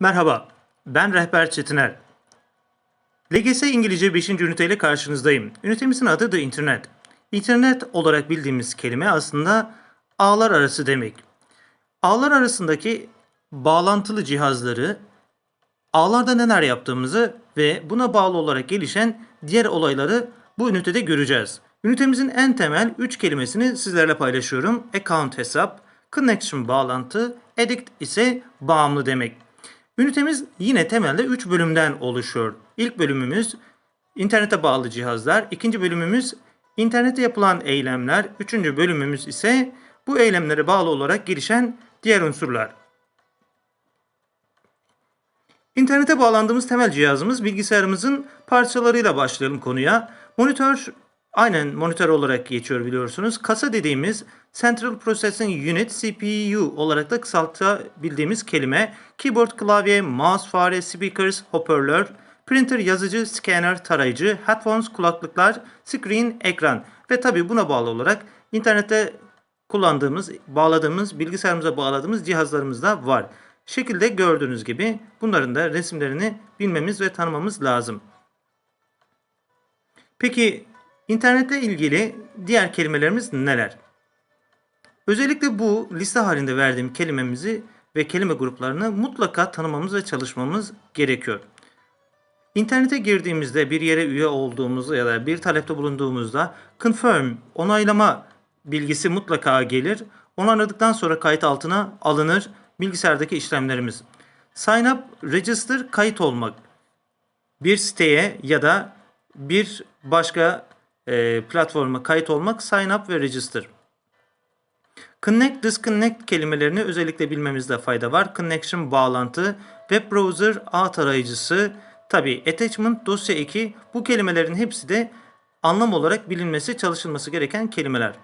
Merhaba, ben Rehber Çetiner. LGS İngilizce 5. üniteyle karşınızdayım. Ünitemizin adı The Internet. İnternet olarak bildiğimiz kelime aslında ağlar arası demek. Ağlar arasındaki bağlantılı cihazları, ağlarda neler yaptığımızı ve buna bağlı olarak gelişen diğer olayları bu ünitede göreceğiz. Ünitemizin en temel 3 kelimesini sizlerle paylaşıyorum. Account hesap, connection bağlantı, addict ise bağımlı demek. Ünitemiz yine temelde 3 bölümden oluşuyor. İlk bölümümüz internete bağlı cihazlar, ikinci bölümümüz internette yapılan eylemler, üçüncü bölümümüz ise bu eylemlere bağlı olarak gelişen diğer unsurlar. İnternete bağlandığımız temel cihazımız bilgisayarımızın parçalarıyla başlayalım konuya. Monitör aynen monitör olarak geçiyor biliyorsunuz. Kasa dediğimiz Central Processing Unit CPU olarak da kısaltabildiğimiz kelime. Keyboard, klavye, mouse, fare, speakers, hoparlör, printer, yazıcı, scanner, tarayıcı, headphones, kulaklıklar, screen, ekran ve tabi buna bağlı olarak internette kullandığımız, bağladığımız, bilgisayarımıza bağladığımız cihazlarımız da var. Şekilde gördüğünüz gibi bunların da resimlerini bilmemiz ve tanımamız lazım. Peki internetle ilgili diğer kelimelerimiz neler? Özellikle bu liste halinde verdiğim kelimemizi ve kelime gruplarını mutlaka tanımamız ve çalışmamız gerekiyor. İnternete girdiğimizde bir yere üye olduğumuzda ya da bir talepte bulunduğumuzda confirm onaylama bilgisi mutlaka gelir. Onayladıktan sonra kayıt altına alınır bilgisayardaki işlemlerimiz. Sign up, register, kayıt olmak. Bir siteye ya da bir başka e, platforma kayıt olmak sign up ve register. Connect, disconnect kelimelerini özellikle bilmemizde fayda var. Connection bağlantı, web browser, ağ tarayıcısı, tabi attachment, dosya eki bu kelimelerin hepsi de anlam olarak bilinmesi, çalışılması gereken kelimeler.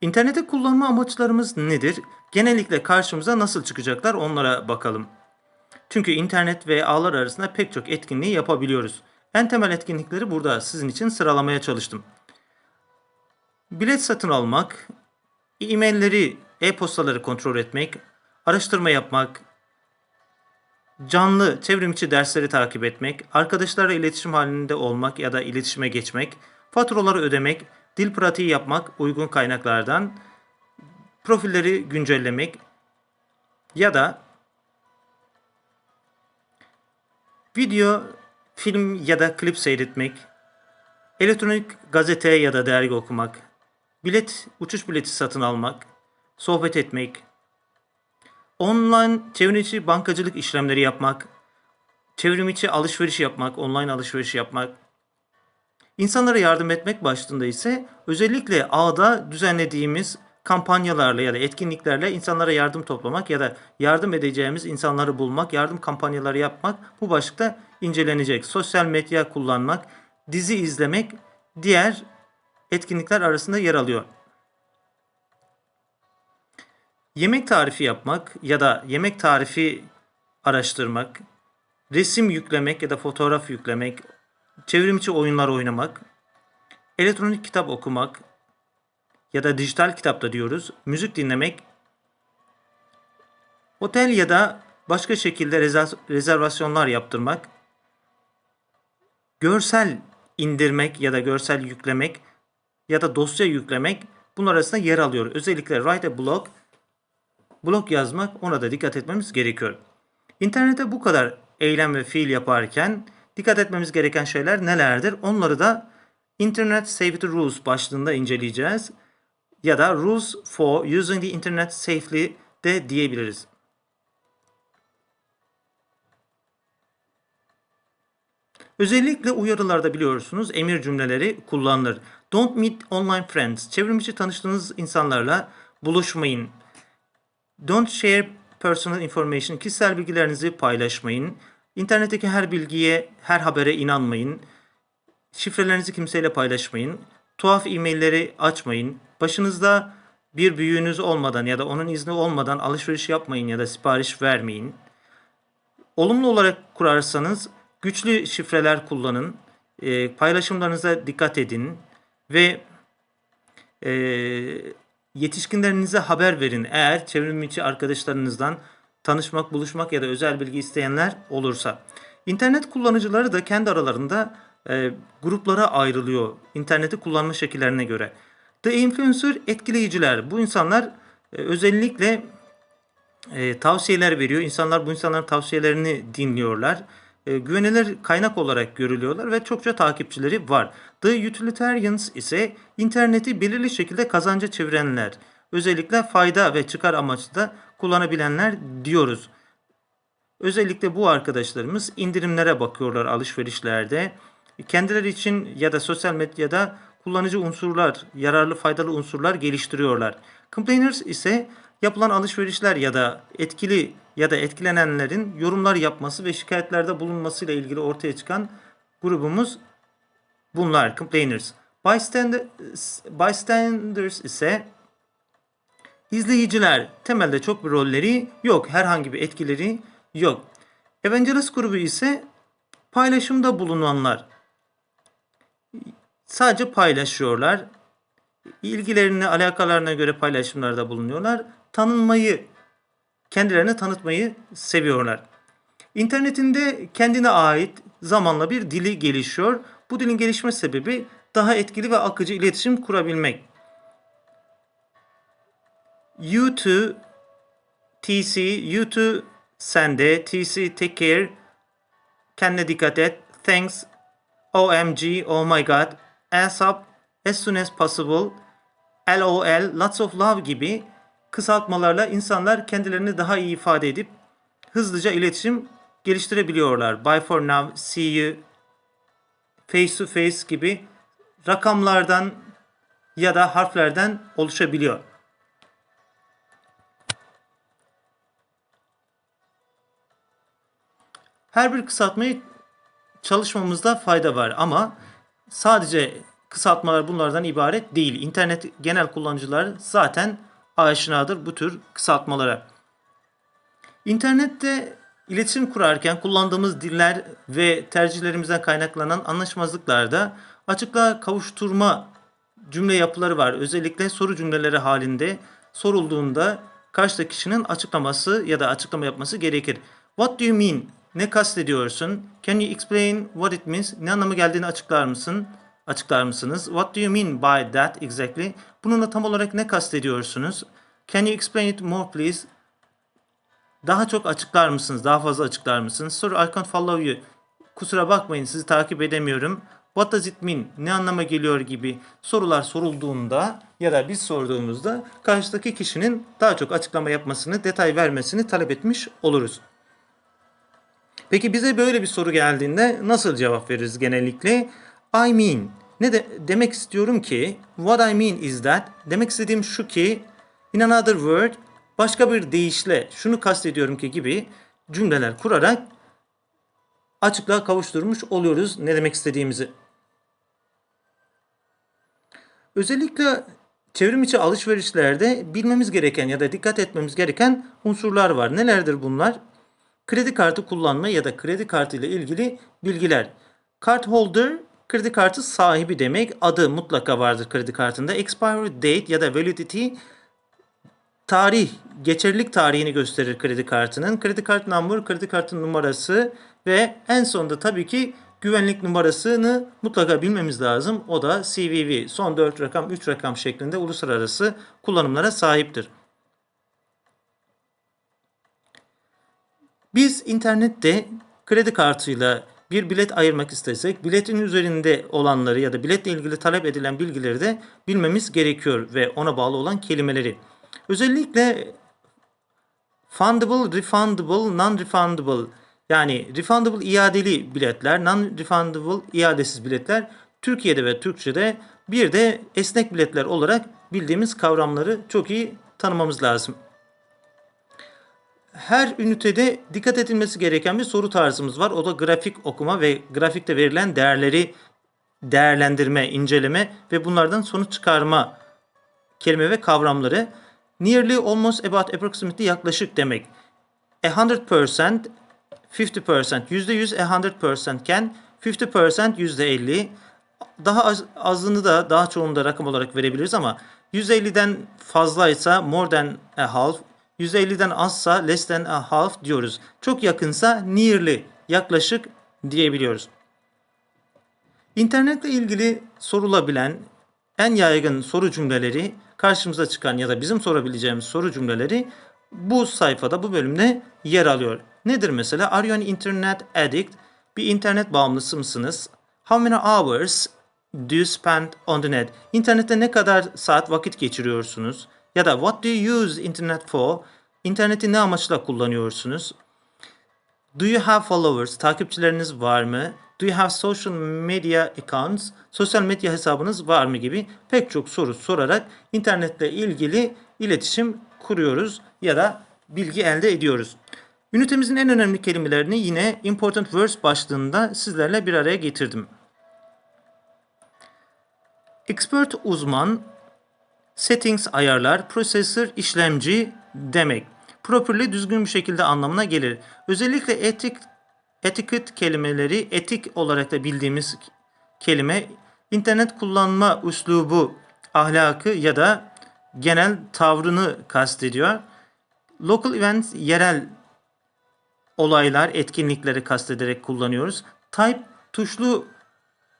İnterneti kullanma amaçlarımız nedir? Genellikle karşımıza nasıl çıkacaklar onlara bakalım. Çünkü internet ve ağlar arasında pek çok etkinliği yapabiliyoruz. En temel etkinlikleri burada sizin için sıralamaya çalıştım. Bilet satın almak, e-mailleri, e-postaları kontrol etmek, araştırma yapmak, canlı çevrimiçi dersleri takip etmek, arkadaşlarla iletişim halinde olmak ya da iletişime geçmek, faturaları ödemek, dil pratiği yapmak uygun kaynaklardan, profilleri güncellemek ya da video, film ya da klip seyretmek, elektronik gazete ya da dergi okumak, bilet, uçuş bileti satın almak, sohbet etmek, online çevrimiçi bankacılık işlemleri yapmak, çevrimiçi alışveriş yapmak, online alışveriş yapmak, İnsanlara yardım etmek başlığında ise özellikle ağda düzenlediğimiz kampanyalarla ya da etkinliklerle insanlara yardım toplamak ya da yardım edeceğimiz insanları bulmak, yardım kampanyaları yapmak bu başlıkta incelenecek. Sosyal medya kullanmak, dizi izlemek diğer etkinlikler arasında yer alıyor. Yemek tarifi yapmak ya da yemek tarifi araştırmak, resim yüklemek ya da fotoğraf yüklemek, çevrimiçi oyunlar oynamak, elektronik kitap okumak ya da dijital kitapta diyoruz, müzik dinlemek, otel ya da başka şekilde rezervasyonlar yaptırmak, görsel indirmek ya da görsel yüklemek ya da dosya yüklemek bunlar arasında yer alıyor. Özellikle write a blog, blog yazmak ona da dikkat etmemiz gerekiyor. İnternette bu kadar eylem ve fiil yaparken Dikkat etmemiz gereken şeyler nelerdir? Onları da Internet Safety Rules başlığında inceleyeceğiz. Ya da Rules for Using the Internet Safely de diyebiliriz. Özellikle uyarılarda biliyorsunuz emir cümleleri kullanılır. Don't meet online friends. Çevrimiçi tanıştığınız insanlarla buluşmayın. Don't share personal information. Kişisel bilgilerinizi paylaşmayın. İnternetteki her bilgiye, her habere inanmayın. Şifrelerinizi kimseyle paylaşmayın. Tuhaf e-mailleri açmayın. Başınızda bir büyüğünüz olmadan ya da onun izni olmadan alışveriş yapmayın ya da sipariş vermeyin. Olumlu olarak kurarsanız güçlü şifreler kullanın. E, paylaşımlarınıza dikkat edin ve e, Yetişkinlerinize haber verin eğer çevrim içi arkadaşlarınızdan tanışmak, buluşmak ya da özel bilgi isteyenler olursa. İnternet kullanıcıları da kendi aralarında e, gruplara ayrılıyor interneti kullanma şekillerine göre. The influencer etkileyiciler. Bu insanlar e, özellikle e, tavsiyeler veriyor. İnsanlar bu insanların tavsiyelerini dinliyorlar. E, güvenilir kaynak olarak görülüyorlar ve çokça takipçileri var. The utilitarians ise interneti belirli şekilde kazanca çevirenler. Özellikle fayda ve çıkar amaçlı da kullanabilenler diyoruz. Özellikle bu arkadaşlarımız indirimlere bakıyorlar alışverişlerde. Kendileri için ya da sosyal medyada kullanıcı unsurlar, yararlı faydalı unsurlar geliştiriyorlar. Complainers ise yapılan alışverişler ya da etkili ya da etkilenenlerin yorumlar yapması ve şikayetlerde bulunmasıyla ilgili ortaya çıkan grubumuz bunlar. Complainers. Bystanders, bystanders ise izleyiciler. Temelde çok bir rolleri yok. Herhangi bir etkileri yok. Evangelist grubu ise paylaşımda bulunanlar. Sadece paylaşıyorlar. İlgilerini, alakalarına göre paylaşımlarda bulunuyorlar. Tanınmayı, kendilerini tanıtmayı seviyorlar. İnternetinde kendine ait zamanla bir dili gelişiyor. Bu dilin gelişme sebebi daha etkili ve akıcı iletişim kurabilmek. You to TC, you to sende, TC take care, kendine dikkat et, thanks, OMG, oh my god, ASAP, as soon as possible, LOL, lots of love gibi kısaltmalarla insanlar kendilerini daha iyi ifade edip hızlıca iletişim geliştirebiliyorlar. Bye for now, see you, face to face gibi rakamlardan ya da harflerden oluşabiliyor. Her bir kısaltmayı çalışmamızda fayda var ama sadece kısaltmalar bunlardan ibaret değil. İnternet genel kullanıcılar zaten aşinadır bu tür kısaltmalara. İnternette iletişim kurarken kullandığımız diller ve tercihlerimizden kaynaklanan anlaşmazlıklarda açıklığa kavuşturma cümle yapıları var. Özellikle soru cümleleri halinde sorulduğunda karşıdaki kişinin açıklaması ya da açıklama yapması gerekir. What do you mean? Ne kastediyorsun? Can you explain what it means? Ne anlamı geldiğini açıklar mısın? Açıklar mısınız? What do you mean by that exactly? Bununla tam olarak ne kastediyorsunuz? Can you explain it more please? Daha çok açıklar mısınız? Daha fazla açıklar mısınız? Sorry I can't follow you. Kusura bakmayın sizi takip edemiyorum. What does it mean? Ne anlama geliyor gibi sorular sorulduğunda ya da biz sorduğumuzda karşıdaki kişinin daha çok açıklama yapmasını, detay vermesini talep etmiş oluruz. Peki bize böyle bir soru geldiğinde nasıl cevap veririz genellikle? I mean. Ne de demek istiyorum ki what I mean is that demek istediğim şu ki in another word başka bir deyişle şunu kastediyorum ki gibi cümleler kurarak açıklığa kavuşturmuş oluyoruz ne demek istediğimizi. Özellikle çevrim içi alışverişlerde bilmemiz gereken ya da dikkat etmemiz gereken unsurlar var. Nelerdir bunlar? Kredi kartı kullanma ya da kredi kartı ile ilgili bilgiler. Card holder kredi kartı sahibi demek. Adı mutlaka vardır kredi kartında. Expiry date ya da validity tarih, geçerlilik tarihini gösterir kredi kartının. Kredi kart number, kredi kartın numarası ve en sonunda tabii ki güvenlik numarasını mutlaka bilmemiz lazım. O da CVV, son 4 rakam, 3 rakam şeklinde uluslararası kullanımlara sahiptir. Biz internette kredi kartıyla bir bilet ayırmak istesek biletin üzerinde olanları ya da biletle ilgili talep edilen bilgileri de bilmemiz gerekiyor ve ona bağlı olan kelimeleri. Özellikle fundable, refundable, non-refundable yani refundable iadeli biletler, non-refundable iadesiz biletler Türkiye'de ve Türkçe'de bir de esnek biletler olarak bildiğimiz kavramları çok iyi tanımamız lazım her ünitede dikkat edilmesi gereken bir soru tarzımız var. O da grafik okuma ve grafikte verilen değerleri değerlendirme, inceleme ve bunlardan sonuç çıkarma kelime ve kavramları. Nearly, almost, about, approximately yaklaşık demek. A hundred percent, fifty percent, yüzde yüz, a hundred percent iken fifty percent yüzde elli. Daha az, azını da daha çoğunu da rakam olarak verebiliriz ama 150'den fazlaysa more than a half, 150'den azsa less than a half diyoruz. Çok yakınsa nearly, yaklaşık diyebiliyoruz. İnternetle ilgili sorulabilen en yaygın soru cümleleri karşımıza çıkan ya da bizim sorabileceğimiz soru cümleleri bu sayfada bu bölümde yer alıyor. Nedir mesela? Are you an internet addict? Bir internet bağımlısı mısınız? How many hours do you spend on the net? İnternette ne kadar saat vakit geçiriyorsunuz? Ya da what do you use internet for? İnterneti ne amaçla kullanıyorsunuz? Do you have followers? Takipçileriniz var mı? Do you have social media accounts? Sosyal medya hesabınız var mı gibi pek çok soru sorarak internetle ilgili iletişim kuruyoruz ya da bilgi elde ediyoruz. Ünitemizin en önemli kelimelerini yine important words başlığında sizlerle bir araya getirdim. Expert uzman, settings ayarlar, processor işlemci demek. Properly düzgün bir şekilde anlamına gelir. Özellikle etik etiket kelimeleri etik olarak da bildiğimiz kelime internet kullanma üslubu, ahlakı ya da genel tavrını kastediyor. Local events yerel olaylar, etkinlikleri kastederek kullanıyoruz. Type tuşlu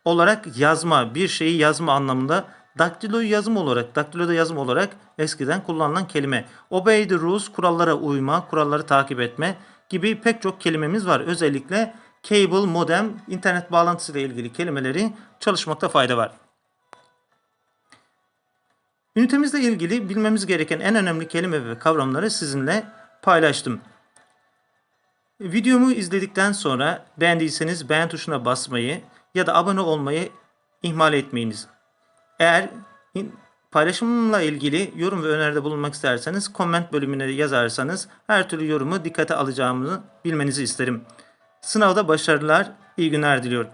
olarak yazma, bir şeyi yazma anlamında daktiloyu yazım olarak, daktiloda yazım olarak eskiden kullanılan kelime. Obey the rules, kurallara uyma, kuralları takip etme gibi pek çok kelimemiz var. Özellikle cable, modem, internet bağlantısı ile ilgili kelimeleri çalışmakta fayda var. Ünitemizle ilgili bilmemiz gereken en önemli kelime ve kavramları sizinle paylaştım. Videomu izledikten sonra beğendiyseniz beğen tuşuna basmayı ya da abone olmayı ihmal etmeyiniz. Eğer paylaşımımla ilgili yorum ve öneride bulunmak isterseniz comment bölümüne yazarsanız her türlü yorumu dikkate alacağımı bilmenizi isterim. Sınavda başarılar, iyi günler diliyorum.